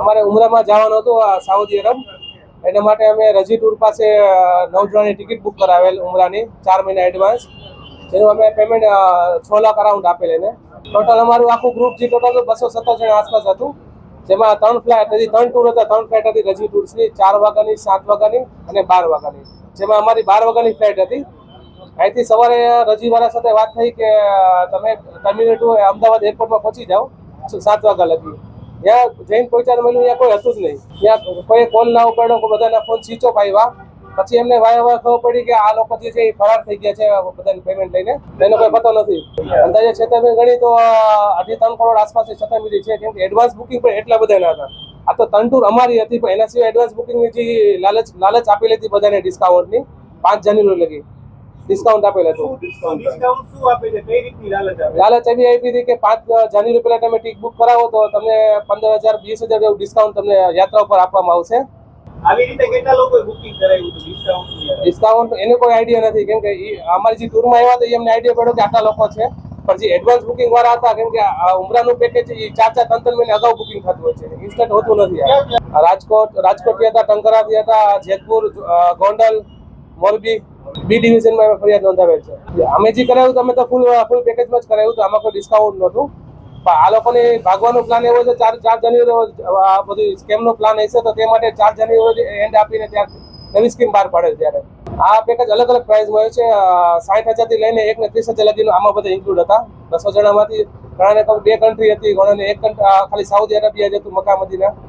અમારે ઉમરામાં જવાનું હતું સાઉદી અરબ. એના માટે અમે રજી ટૂર પાસે અ, નવ જણાની ટિકિટ બુક કરાવેલ ઉમરાની ચાર મહિના એડવાન્સ જેનું અમે પેમેન્ટ છ લાખ અરાઉન્ડ આપેલ એને. ટોટલ અમારું આખું ગ્રુપ જે ટોટલ બસો સત્તર જણા આસપાસ હતું. જેમાં ત્રણ ફ્લાઇટ હતી ત્રણ ટૂર હતા ત્રણ ફ્લાઇટ હતી રજી ટૂર્સની ચાર વાગ્યાની સાત વાગ્યાની અને બાર વાગ્યાની. જેમાં અમારી બાર વાગ્યાની ફ્લાઇટ હતી. અહીંથી સવારે રજીવાળા સાથે વાત થઈ કે તમે ટર્મિનલ ટુ અમદાવાદ એરપોર્ટમાં પહોંચી જાઓ. સાત વાગ્યા લગી. ત્યાં જઈને પહોંચ્યા મળ્યું, ત્યાં કોઈ હતું જ નહીં. ત્યાં કોઈ કોલ ના ઉપાડ્યો બધાના ફોન સ્વિચ ઓફ આવ્યા. પછી એમને વાય વાય ખબર પડી કે આ લોકો જે છે એ ફરાર થઈ ગયા છે બધાની પેમેન્ટ લઈને. એનો કોઈ પતો નથી. અંદાજે છેતરપિંડી ગણી તો અઢી ત્રણ કરોડ આસપાસ છેતરપિંડી છે, કેમ કે એડવાન્સ બુકિંગ પણ એટલા બધા ના હતા. આ તો ત્રણ અમારી હતી, પણ એના સિવાય એડવાન્સ બુકિંગની જે લાલચ લાલચ આપેલી હતી બધાને ડિસ્કાઉન્ટની પાંચ જાન્યુઆરી લગી. ડિસ્કાઉન્ટ આપેલ હતું લાલચ એવી આપી હતી કે પાંચ જાન્યુઆરી પહેલા તમે ટિકિટ બુક કરાવો તો તમને પંદર હજાર વીસ હજાર જેવું ડિસ્કાઉન્ટ તમને યાત્રા ઉપર આપવામાં આવશે. આવી રીતે કેટલા લોકોએ બુકિંગ કરાવ્યું હતું ડિસ્કાઉન્ટ ડિસ્કાઉન્ટ એને કોઈ આઈડિયા નથી. કેમ કે અમારી જે ટૂરમાં આવ્યા હતા એ અમને આઈડિયા પડ્યો કે આટલા લોકો છે. પણ જે એડવાન્સ બુકિંગ વાળા હતા કેમ કે આ ઉમરાનું પેકેજ એ ચાર ચાર ત્રણ ત્રણ મહિને અગાઉ બુકિંગ થતું હોય છે. ઇન્સ્ટન્ટ હોતું નથી રાજકોટ રાજકોટથી હતા ટંકરાથી હતા જેતપુર ગોંડલ મોરબી બી ડિવિઝનમાં અમે ફરિયાદ નોંધાવેલ છે. અમે જે કરાવ્યું અમે તો ફૂલ ફૂલ પેકેજમાં જ કરાવ્યું તો આમાં કોઈ ડિસ્કાઉન્ટ નહોતું. પણ આ લોકોને ભાગવાનો પ્લાન એવો છે, ચાર ચાર જાન્યુઆરી આ બધું સ્કેમનો પ્લાન હશે, તો તે માટે ચાર જાન્યુઆરી એન્ડ આપીને ત્યાં નવી સ્કીમ બહાર પાડે ત્યારે. આ પેકેજ અલગ અલગ પ્રાઇઝ હોય છે સાઠ હજારથી લઈને એક ને ત્રીસ હજાર લગીનું આમાં બધા ઇન્ક્લુડ હતા. બસો જણામાંથી ઘણાને બે કન્ટ્રી હતી ઘણાને એક ખાલી સાઉદી અરેબિયા જ હતું, મક્કા, મદીના.